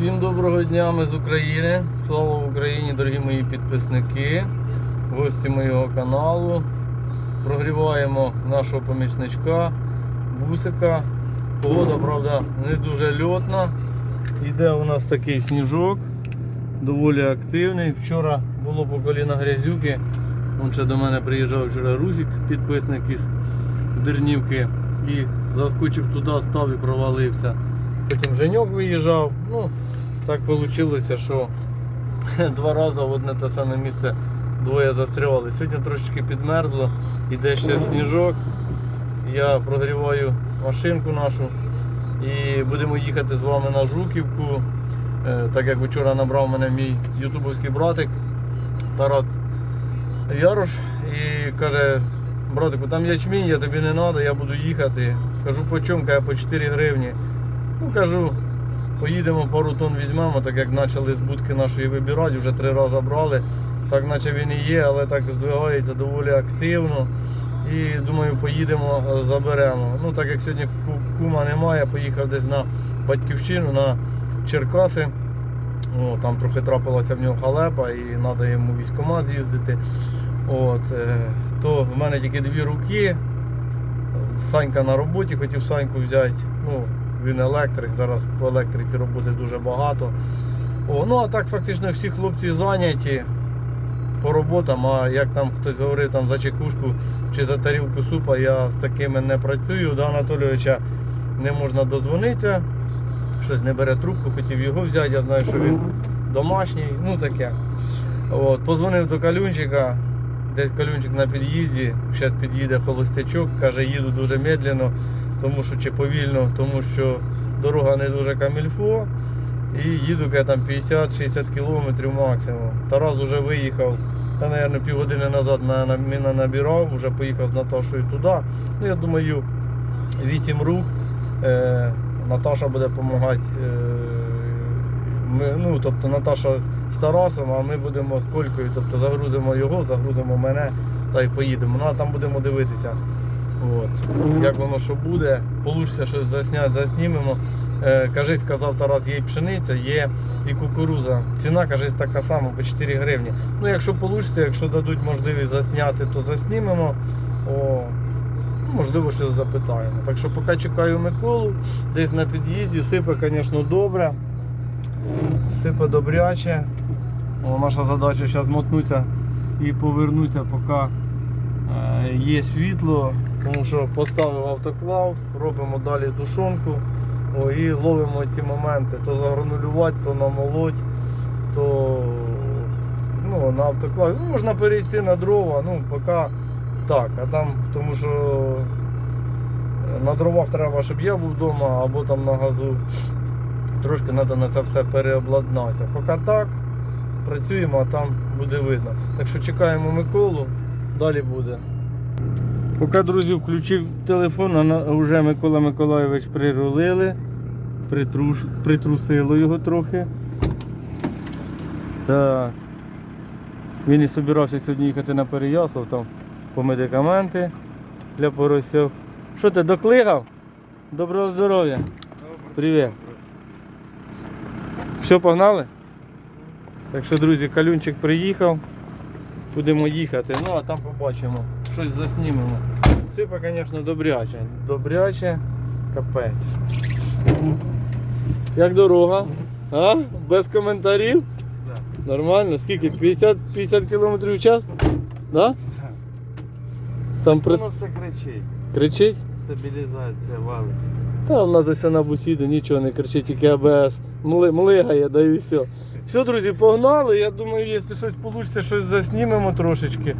Всім доброго дня, ми з України. Слава Україні, дорогі мої підписники, гості моєго каналу. Прогріваємо нашого помічничка, бусика. Погода, правда, не дуже льотна. Йде у нас такий сніжок, доволі активний. Вчора було по коліна грязюки. Он ще до мене приїжджав вчора Русик, підписник із Дернівки. І заскочив туди, став і провалився. Потім Женьок виїжджав. Ну, так вийшло, що два рази в одне те саме місце двоє застрявали. Сьогодні трошечки підмерзло, іде ще сніжок. Я прогріваю машинку нашу і будемо їхати з вами на Жуківку. Е, Так як вчора набрав мене мій ютубовський братик Тарас Ярош і каже, братику, там ячмінь, я тобі не треба, я буду їхати. Кажу, по чому? Каже, по 4 гривні. Ну кажу, поїдемо пару тонн візьмемо, так як почали з будки нашої вибирати, вже три рази брали. Так наче він і є, але так здвигається доволі активно. І думаю, поїдемо, е, заберемо. Ну так як сьогодні кума немає, поїхав десь на батьківщину, на Черкаси. О, там трохи трапилася в нього халепа і треба йому військкомат з'їздити. От, е, то в мене тільки дві руки. Санька на роботі, хотів Саньку взяти. Ну, він електрик, зараз по електриці роботи дуже багато. О, ну а так фактично всі хлопці зайняті по роботам, а як там хтось говорив там за чекушку чи за тарілку супа, я з такими не працюю. До Анатолійовича не можна додзвонитися, щось не бере трубку, хотів його взяти, я знаю, що він домашній, ну таке. От, позвонив до Калюнчика, десь Калюнчик на під'їзді, зараз під'їде холостячок, каже, їду дуже медленно, тому що чи повільно, тому що дорога не дуже камільфо. І їду каже, там 50-60 кілометрів максимум. Тарас вже виїхав, та, мабуть, півгодини назад на, на, мене набирав, вже поїхав з Наташою туди. Ну, я думаю, 8 рук. Е, Наташа буде допомагати. Е, ну, тобто Наташа з Тарасом, а ми будемо з Колькою, тобто загрузимо його, загрузимо мене та й поїдемо. Ну а там будемо дивитися. От. Як воно що буде, получиться щось засняти, заснімемо. Е, кажись, сказав Тарас, є і пшениця, є і кукуруза. Ціна, кажись, така сама, по 4 гривні. Ну, якщо вийде, якщо дадуть можливість засняти, то заснімемо. О, ну, можливо, щось запитаємо. Так що поки чекаю Миколу, десь на під'їзді, сипе, звісно, добре. Сипе добряче. О, наша задача зараз мотнутися і повернутися, поки е, є світло, тому що поставив автоклав, робимо далі тушонку о, і ловимо ці моменти. То загранулювати, то намолоть, то ну, на автоклаві. Ну, можна перейти на дрова, ну поки так, а там, тому що на дровах треба, щоб я був вдома або там на газу. Трошки треба на це все переобладнатися. Поки так, працюємо, а там буде видно. Так що чекаємо Миколу, далі буде. Поки, друзі, включив телефон, а вже Микола Миколайович прирулили, притруш, притрусило його трохи. Так. Він і збирався сьогодні їхати на Переяслав там по медикаменти для поросів. Що ти доклигав? Доброго здоров'я. Привіт. Все, погнали? Так що, друзі, калюнчик приїхав. Будемо їхати. Ну а там побачимо. Щось заснімемо. Сипа, звісно, добряче. Добряче, капець. Як дорога? А? Без коментарів? Нормально? Скільки? 50, 50 км в час? Да? Там прис... Воно все кричить. кричить? Стабілізація валить. Та в нас ось на бусіду нічого не кричить, тільки АБС. Мли, млигає, да і все. Все, друзі, погнали. Я думаю, якщо щось вийде, щось заснімемо трошечки.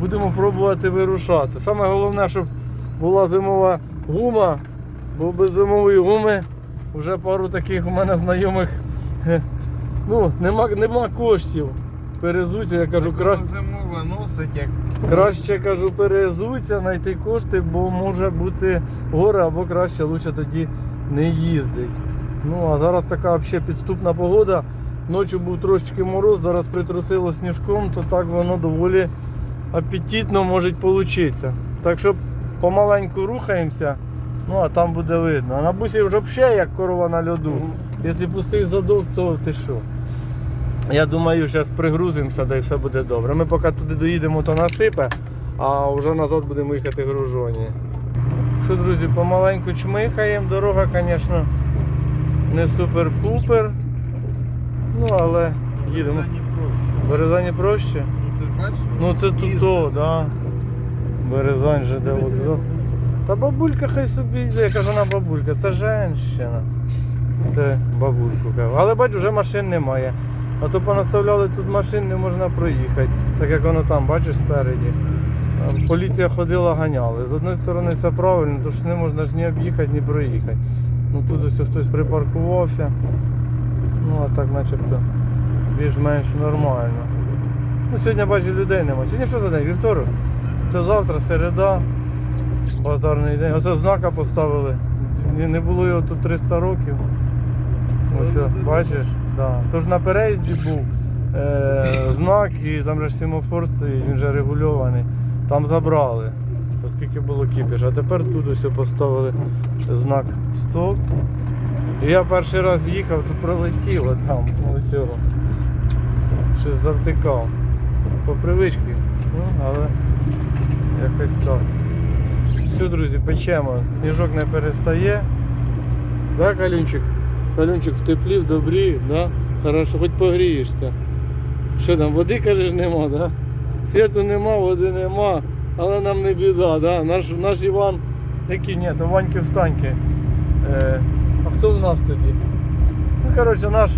Будемо пробувати вирушати. Саме головне, щоб була зимова гума, бо без зимової гуми вже пару таких у мене знайомих. Ну, нема, нема коштів. Перезуться, я кажу, кра... Зимова носить, як Краще кажу, перезуться, знайти кошти, бо може бути горе або краще лучше тоді не їздить. Ну а зараз така взагалі підступна погода. Ночі був трошечки мороз, зараз притрусило сніжком, то так воно доволі апетитно може вийти. Так що помаленьку рухаємося Ну а там буде видно. А на бусі вже взагалі як корова на льоду. Якщо пустий задок, то ти що? Я думаю, зараз пригрузимося, да і все буде добре. Ми поки туди доїдемо, то насипе, а вже назад будемо їхати гружоні. Що, друзі, помаленьку чмихаємо. Дорога, звісно, не супер-пупер. Ну, але їдемо. Березані проще. Ну ж? Ну це тут то, да. Березань же де от. Та бабулька хай собі йде, я кажу, вона бабулька, та женщина. Це бабульку кажу. Але бач, вже машин немає. А то понаставляли тут машин, не можна проїхати. Так як воно там, бачиш, спереді. Поліція ходила, ганяли. З одної сторони це правильно, тому що не можна ж ні об'їхати, ні проїхати. Ну тут ось хтось припаркувався. Ну а так начебто більш-менш нормально. Ну, сьогодні бачу людей немає. Сьогодні що за день? Вівторок? Це завтра, середа, базарний день. Оце знака поставили. Не, не було його тут 300 років. Ось, бачиш? Да. Тож на переїзді був е, знак і там же ж семафор стоїть, він вже регульований. Там забрали, оскільки було кіпіш. А тепер тут ось поставили знак стоп. І я перший раз їхав, то пролетіло там ось цього. Щось завтикав. По привичці. Ну, але якось так. Все, друзі, печемо. Сніжок не перестає. Да, Калюнчик? Калюнчик в теплі, в добрі, да? Хорошо, хоч погрієшся. Що там, води кажеш нема, да? Світу нема, води нема, але нам не біда, да? Наш, наш Іван, який ні, то Ваньки встаньки. Е, а хто в нас тоді? Ну, коротше, наш,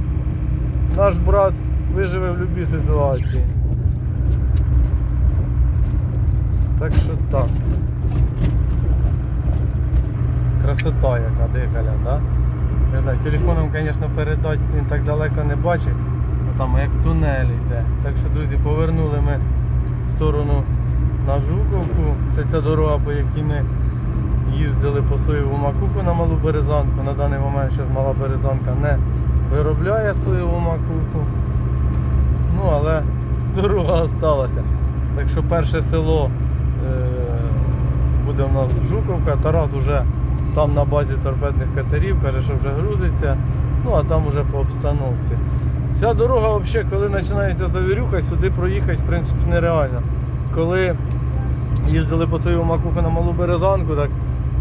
наш брат виживе в будь-якій ситуації. Так що так. Красота яка дикаля, да? Знаю, телефоном, звісно, передати він так далеко не бачить, а там як тунель йде. Так що, друзі, повернули ми в сторону на Жуковку. Це ця дорога, по якій ми їздили по соєву макуху на малу березанку. На даний момент зараз мала березанка не виробляє соєву макуху. Ну, але дорога залишилася. Так що перше село е, буде в нас Жуковка. Тарас вже там на базі торпедних катерів, каже, що вже грузиться. Ну а там вже по обстановці. Ця дорога, взагалі, коли починається завірюха, сюди проїхати в принципі нереально. Коли їздили по свою макуху на малу березанку, так,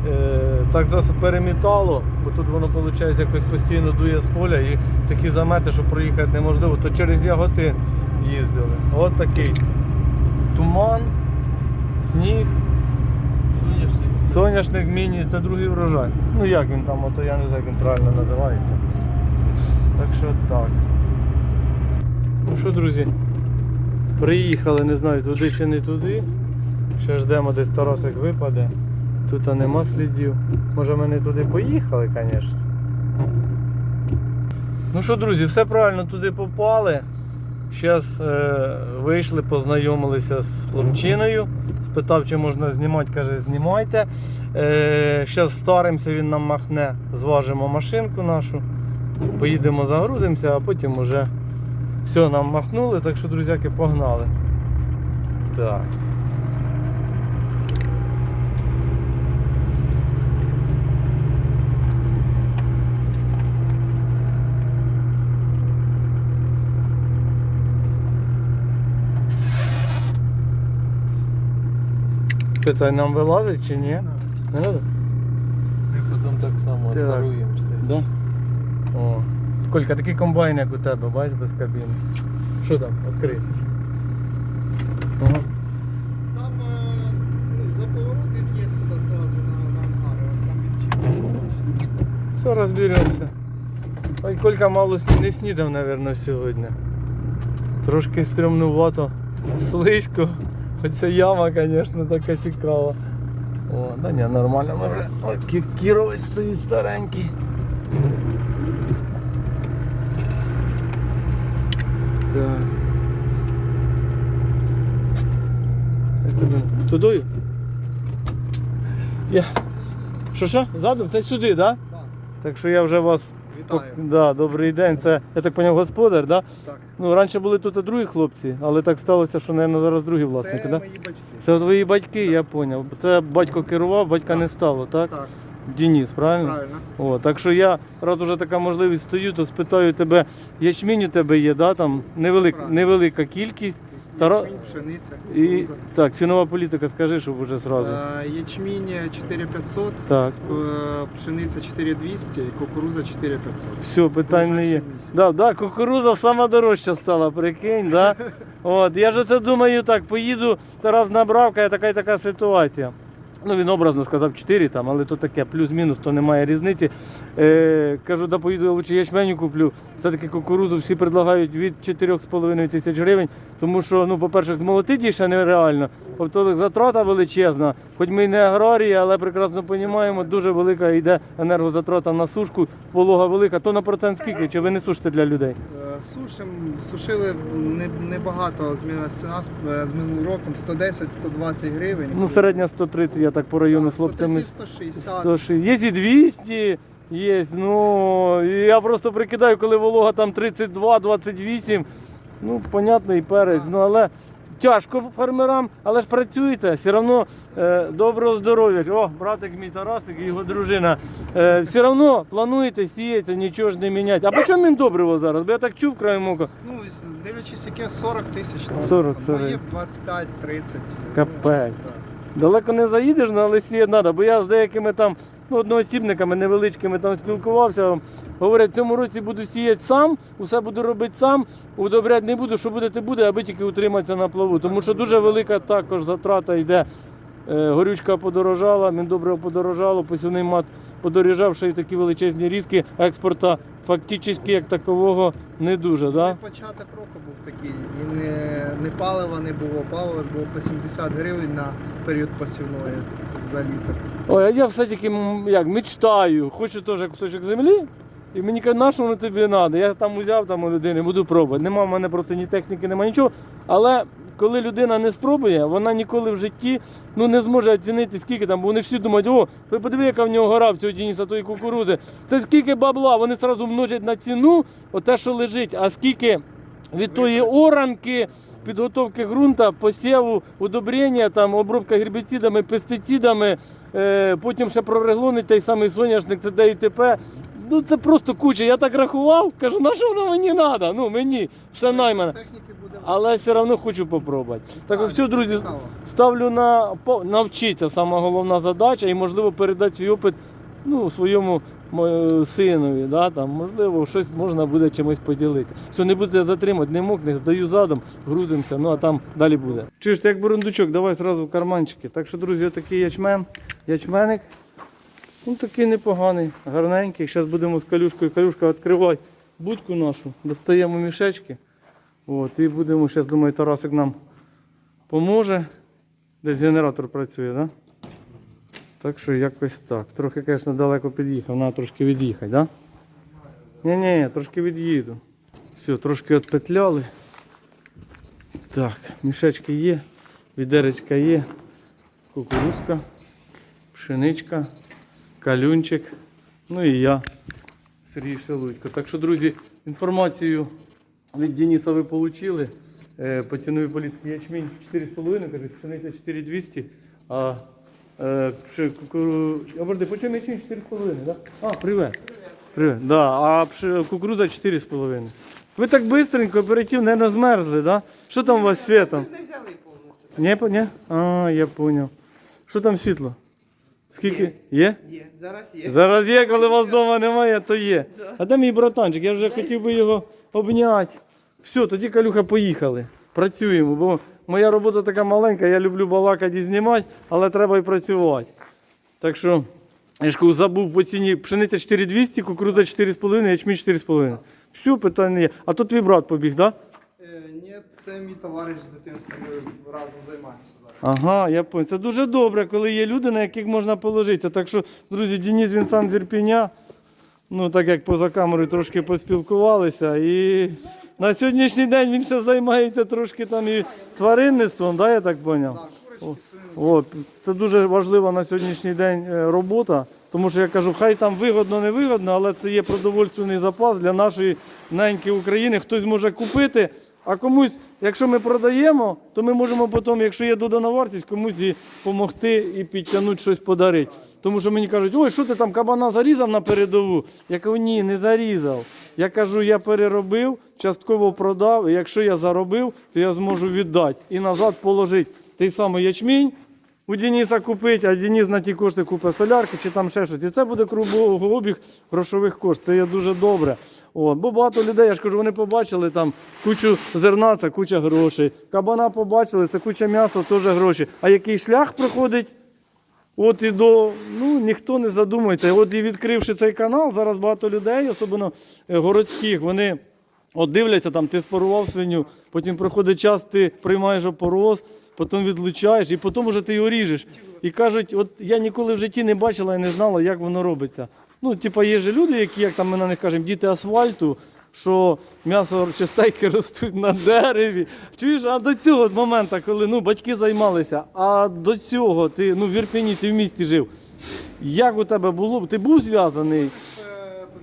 е, так перемітало, бо тут воно виходить якось постійно дує з поля і такі замети, що проїхати неможливо, то через Яготин їздили. От такий туман, сніг, Соняшник. міні, це другий врожай. Ну як він там, ото я не знаю, як він правильно називається. Так що так. Ну що, друзі, приїхали, не знаю, туди чи не туди. Ще ждемо, десь Тарасик випаде. Тут нема слідів. Може ми не туди поїхали, звісно. Ну що, друзі, все правильно туди попали. Зараз е, вийшли, познайомилися з хлопчиною. Спитав, чи можна знімати, каже, знімайте. Е, Зараз старимося, він нам махне, зважимо машинку нашу, поїдемо загрузимося, а потім вже все нам махнули, так що, друзяки, погнали. Так. Питай, нам вилазить чи ні? Не надо? Ми потім так само Так. даруємося. Да. О. Колька, такий комбайн, як у тебе, бачиш, без кабіни. Що там? Відкрий. Ага. Там е, ну, за повороти в'їзд туди сразу на, на ангари, от там відчинено. Все, розберемося. Ой, Колька мало сні- не снідав, мабуть, сьогодні. Трошки стрімнувато, слизько. Хоча яма, звісно, така цікава. О, да ні, нормально ми вже. Ой, кі- кіровець стоїть старенький. Так. Тудою? Я. Що що? Задом? Це сюди, так? Да? Так, Так що я вже вас. Вітаю. Да, добрий день. Це, я так поняв, господар, да? Так. Ну, раніше були тут і другі хлопці, але так сталося, що, мабуть, зараз другі власники, Це да? мої батьки. Це твої батьки, я поняв. Це батько керував, батька не стало, так? Так. Денис, правильно? Правильно. О, так що я, раз уже така можливість стою, то спитаю тебе, ячмінь у тебе є, да? там невелик, невелика кількість. Тара- пшениця, І так, цінова політика, скажи, щоб уже зразу. Е, Ячмінь 4500, Так, е, пшениця 4200 і кукуруза 4500. все, питань не є. Ближайший місяць. Да, да, кукуруза сама дорожча стала, прикинь, да? От, я ж це думаю, так, поїду, Тарас набравка, я така і така ситуація. Ну, він образно сказав 4 там, але то таке, плюс-мінус, то немає різниці. Е, кажу, да поїду я лучше ячменю куплю. Все-таки кукурузу всі предлагають від 4,5 тисяч гривень, тому що, ну, по-перше, змолотити її ще нереально. Повторюсь, затрата величезна. Хоч ми не аграрії, але прекрасно розуміємо, дуже велика йде енергозатрата на сушку, волога велика. То на процент скільки? Чи ви не сушите для людей? Е, Сушим, сушили небагато, змінилась з з минулим роком 110-120 гривень. Ну, середня 130, я так по району з хлопцями. 160. 160. Є і 200, є. Ну, я просто прикидаю, коли волога там 32-28, ну, понятно, і перець. Ну, але тяжко фермерам, але ж працюєте, все одно е, доброго здоров'я. О, братик мій Тарасик і його дружина. Е, все одно плануєте сіяти, нічого ж не міняти. А по чому він добриво зараз? Бо я так чув краєм ока. Ну, дивлячись, яке 40 тисяч. тонн. 40, Ну, 40. є 25-30. Капець. Далеко не заїдеш, ну, але сіяти треба, бо я з деякими там ну, одноосібниками невеличкими там спілкувався. Говорять, в цьому році буду сіяти сам, усе буду робити сам, удобряти не буду, що буде, те буде, аби тільки утриматися на плаву. Тому що дуже велика також затрата йде. Е, Горючка подорожала, міндобриво подорожало, посівний мат подорожав, ще й такі величезні різки експорта фактично як такового не дуже. Да? Початок року був такий. І не, не палива не було. Паливо ж було по 70 гривень на період посівної за літр. Ой, а я все-таки як мечтаю, хочу теж кусочок землі. І мені кажуть, на що воно тобі треба? Я там узяв там у людини, буду пробувати. Нема в мене просто ні техніки, нема нічого. Але коли людина не спробує, вона ніколи в житті ну, не зможе оцінити, скільки там, бо вони всі думають, о, ви подиви, яка в нього гора в цього Дениса, тої кукурузи. Це скільки бабла, вони одразу множать на ціну, оте, що лежить, а скільки від тої оранки, підготовки ґрунта, посіву, удобрення, там, обробка гербіцидами, пестицидами, е, потім ще прореглонить той самий соняшник, т.д. і т.п. Ну це просто куча. Я так рахував, кажу, на що воно мені треба? Ну мені, все наймане. Але все одно хочу попробувати. Так Так, все, друзі, цікаво. ставлю на навчитися, сама головна задача, і можливо передати свій опит ну, своєму синові. Да, там, можливо, щось можна буде чимось поділити. Все, не будете затримати, не мокне, здаю задом, грузимося, ну а там далі буде. Чуєш, як бурундучок, давай зразу в карманчики. Так що, друзі, отакий ячмен, ячменик. Ну такий непоганий, гарненький. Зараз будемо з калюшкою. Калюшка відкривай будку нашу, достаємо мішечки. От, і будемо, зараз думаю, Тарасик нам поможе. Десь генератор працює, так? Да? Так що якось так. Трохи, звісно, далеко під'їхав, треба трошки від'їхати? Да? Ні-ні, трошки від'їду. Все, трошки відпетляли. Так, мішечки є, відеречка є, кукурузка, пшеничка, калюнчик. Ну і я, Сергій Шелудько. Так що, друзі, інформацію від Дениса ви отримали. Е, По ціновій політиці ячмінь 4,5, кажуть, пшениця 4,200, а е, пши, кукуру... Оберди, по чому ячмінь 4,5, да? А, привет. Привет. Да, а пши, кукуруза 4,5. Ви так бистренько, оперативно, не змерзли, да? Що там у вас з світом? не взяли повністю. Не, по- не? А, я понял. Що там світло? Скільки? Є? Є, зараз є. Зараз є, коли вас вдома немає, то є. А де мій братанчик? Я вже хотів би його обняти. Все, тоді Калюха, поїхали. Працюємо, бо моя робота така маленька, я люблю балакати і знімати, але треба і працювати. Так що, я ж забув по ціні пшениця 4200, кукурудза 4,5, ячмінь 4,5. Все, питань не є. А то твій брат побіг, так? Да? Е, Ні, це мій товариш з дитинства, ми разом займаємося зараз. Ага, я понял. Це дуже добре, коли є люди, на яких можна положитися. Так що, друзі, Денис він сам з Ірпіня. Ну, так як поза камерою трошки поспілкувалися. І на сьогоднішній день він ще займається трошки там і тваринництвом, да, я так зрозумів? От, це дуже важлива на сьогоднішній день е, робота, тому що я кажу, хай там вигодно, не вигодно, але це є продовольственний запас для нашої неньки України. Хтось може купити, а комусь, якщо ми продаємо, то ми можемо потім, якщо є додана вартість, комусь і допомогти і підтягнути щось подарити. Тому що мені кажуть, ой, що ти там кабана зарізав на передову? Я кажу, ні, не зарізав. Я кажу, я переробив, частково продав, і якщо я заробив, то я зможу віддати і назад положити той самий ячмінь. У Дениса купить, а Денис на ті кошти купить солярки чи там ще щось. І це буде кругообіг грошових коштів. Це є дуже добре. От, бо багато людей, я ж кажу, вони побачили там кучу зерна, це куча грошей. Кабана побачили, це куча м'яса, теж гроші. А який шлях проходить? От і до, ну ніхто не задумується. От і відкривши цей канал, зараз багато людей, особливо е, городських, вони от дивляться, там ти спарував свиню, потім проходить час, ти приймаєш опороз, потім відлучаєш, і потім вже ти його ріжеш. І кажуть, от я ніколи в житті не бачила і не знала, як воно робиться. Ну, типа, є же люди, які, як там ми на них кажемо, діти асфальту, що м'ясо чи стейки ростуть на дереві. Чуєш, а до цього моменту, коли ну, батьки займалися, а до цього ти ну, в Ірпені, ти в місті жив. Як у тебе було? Ти був зв'язаний? Е,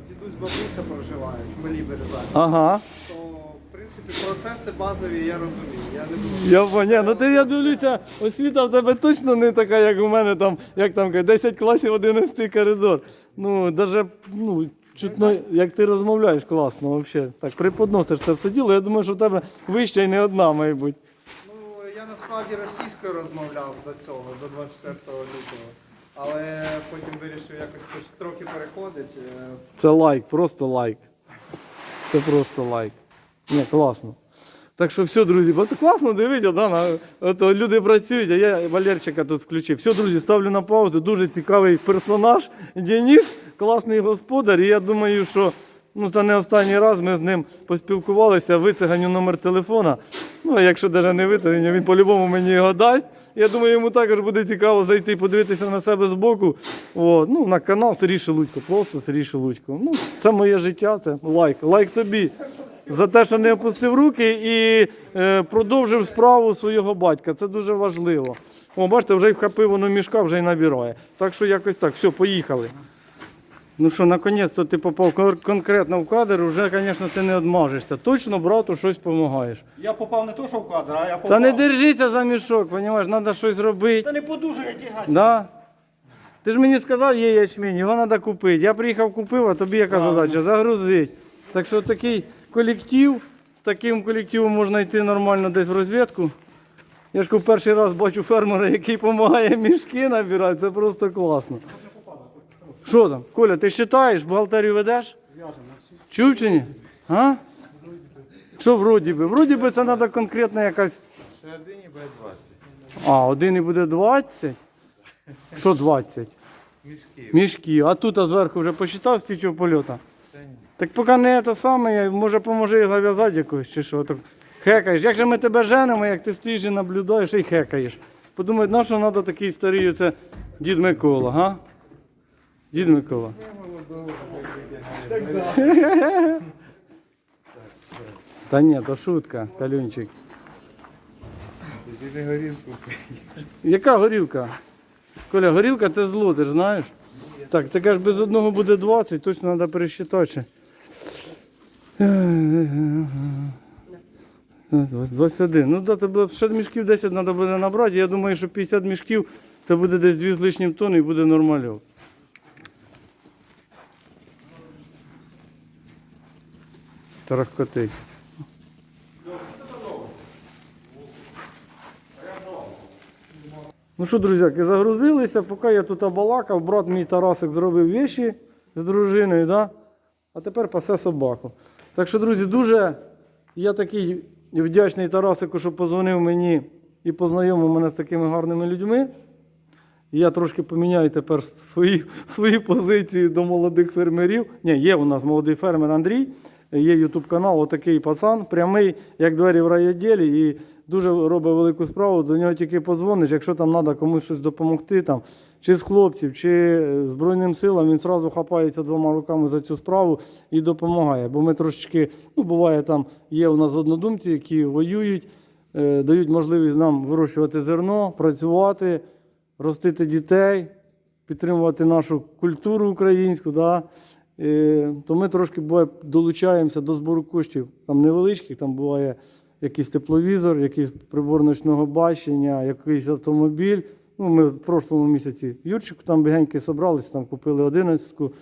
дідусь бабуся проживають в Малій Березані. Ага. То, в принципі, процеси базові я розумію. Я не буду. Я поняв. Ну ти я дивлюся, освіта в тебе точно не така, як у мене там, як там кажуть, 10 класів, 11 коридор. Ну, даже, ну, чутно, як ти розмовляєш класно, взагалі. Так, преподносиш це все діло. Я думаю, що в тебе вища і не одна, мабуть. Ну, я насправді російською розмовляв до цього, до 24 лютого. Але потім вирішив якось трохи переходити. Е, Це лайк, просто лайк. Це просто лайк. Ні, класно. Так що все, друзі, це класно дивіться, да, на, от, люди працюють, а я Валерчика тут включив. Все, друзі, ставлю на паузу. Дуже цікавий персонаж. Денис, класний господар. І я думаю, що ну, це не останній раз ми з ним поспілкувалися, вициганю номер телефона. Ну, а якщо навіть не вициганю, він по-любому мені його дасть. Я думаю, йому також буде цікаво зайти і подивитися на себе збоку. От, ну, на канал Сергій Шелудько, просто Сергій Шелудько. Ну, це моє життя, це лайк. Лайк тобі за те, що не опустив руки і е, продовжив справу свого батька. Це дуже важливо. О, бачите, вже й вхопив воно мішка, вже й набирає. Так що якось так, все, поїхали. Ну що, наконець-то ти попав кон- конкретно в кадр, вже, звісно, ти не одмажешся. Точно брату щось допомагаєш. Я попав не то, що в кадр, а я попав. Та не держися за мішок, розумієш, треба щось робити. Та не подужує тягати. Да? Ти ж мені сказав, є ячмінь, його треба купити. Я приїхав купив, а тобі яка задача? Загрузити. Так що такий колектив, з таким колективом можна йти нормально десь в розвідку. Я ж перший раз бачу фермера, який допомагає мішки набирати, це просто класно. Що там? Коля, ти читаєш, бухгалтерію ведеш? Чув чи ні? А? Що вроді би? Вроді би це треба конкретна якась. Середині буде 20. А, один і буде 20. Що 20? Мішки. Мішки. А тут а зверху вже посчитав з птічого польоту. Так поки не те саме, може поможи його зав'язати якось чи що. Так хекаєш. Як же ми тебе женимо, як ти стоїш і наблюдаєш і хекаєш. Подумають, на що треба такий старий, це дід Микола, га? Дід Микола. Та ні, то шутка, Калюнчик. Яка горілка? Коля, горілка це зло, ти ж знаєш? Так, таке ж без одного буде 20, точно треба пересчитати. Ще. 21. Ну да, тебе ще мішків 10 треба буде набрати. Я думаю, що 50 мішків це буде десь 2 з лишнім тонн і буде нормально. Тарахкотить. Ну що, друзяки, загрузилися, поки я тут обалакав, брат мій Тарасик зробив віші з дружиною, да? а тепер пасе собаку. Так що, друзі, дуже я такий вдячний Тарасику, що позвонив мені і познайомив мене з такими гарними людьми. Я трошки поміняю тепер свої, свої позиції до молодих фермерів. Ні, є у нас молодий фермер Андрій, є ютуб канал, отакий пацан, прямий, як двері в райвідділі, і дуже робить велику справу. До нього тільки подзвониш, якщо там треба комусь щось допомогти, там, чи з хлопців, чи Збройним силам, він одразу хапається двома руками за цю справу і допомагає. Бо ми трошечки, ну буває, там є у нас однодумці, які воюють, е, дають можливість нам вирощувати зерно, працювати ростити дітей, підтримувати нашу культуру українську. Да? Е, то ми трошки буває, долучаємося до збору коштів там невеличких, там буває якийсь тепловізор, якийсь прибор ночного бачення, якийсь автомобіль. Ну, ми в прошлому місяці Юрчику там бігеньки зібралися, там купили 11-ку.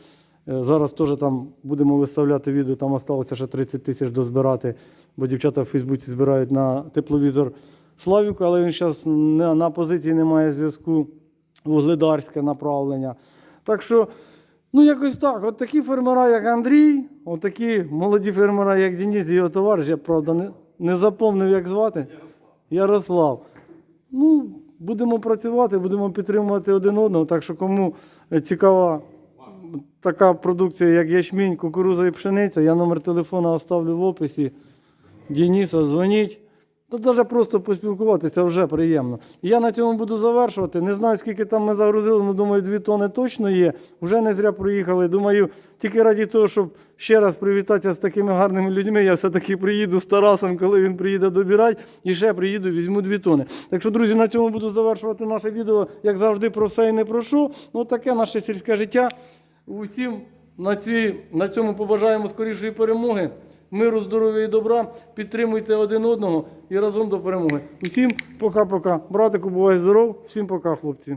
Е, Зараз теж там будемо виставляти відео, там залишилося ще 30 тисяч дозбирати, бо дівчата в Фейсбуці збирають на тепловізор Славіку, але він зараз на, на позиції немає зв'язку, вугледарське направлення. Так що, ну якось так. От такі фермера, як Андрій, от такі молоді фермера, як Денис і його товариш, я правда не, не запомнив, як звати. Ярослав. Ну, будемо працювати, будемо підтримувати один одного. Так що кому е, цікава така продукція, як ячмінь, кукуруза і пшениця, я номер телефона оставлю в описі. Дениса, дзвоніть. Та навіть просто поспілкуватися вже приємно. Я на цьому буду завершувати. Не знаю, скільки там ми загрузили, але думаю, дві тони точно є. Вже не зря проїхали. Думаю, тільки раді того, щоб ще раз привітатися з такими гарними людьми, я все-таки приїду з Тарасом, коли він приїде добирати, і ще приїду, візьму дві тони. Так що, друзі, на цьому буду завершувати наше відео. Як завжди, про все і не про що. Ну, таке наше сільське життя. Усім на, ці, на цьому побажаємо скорішої перемоги, миру, здоров'я і добра. Підтримуйте один одного і разом до перемоги. Усім пока-пока. Братику, бувай здоров. Всім пока, хлопці.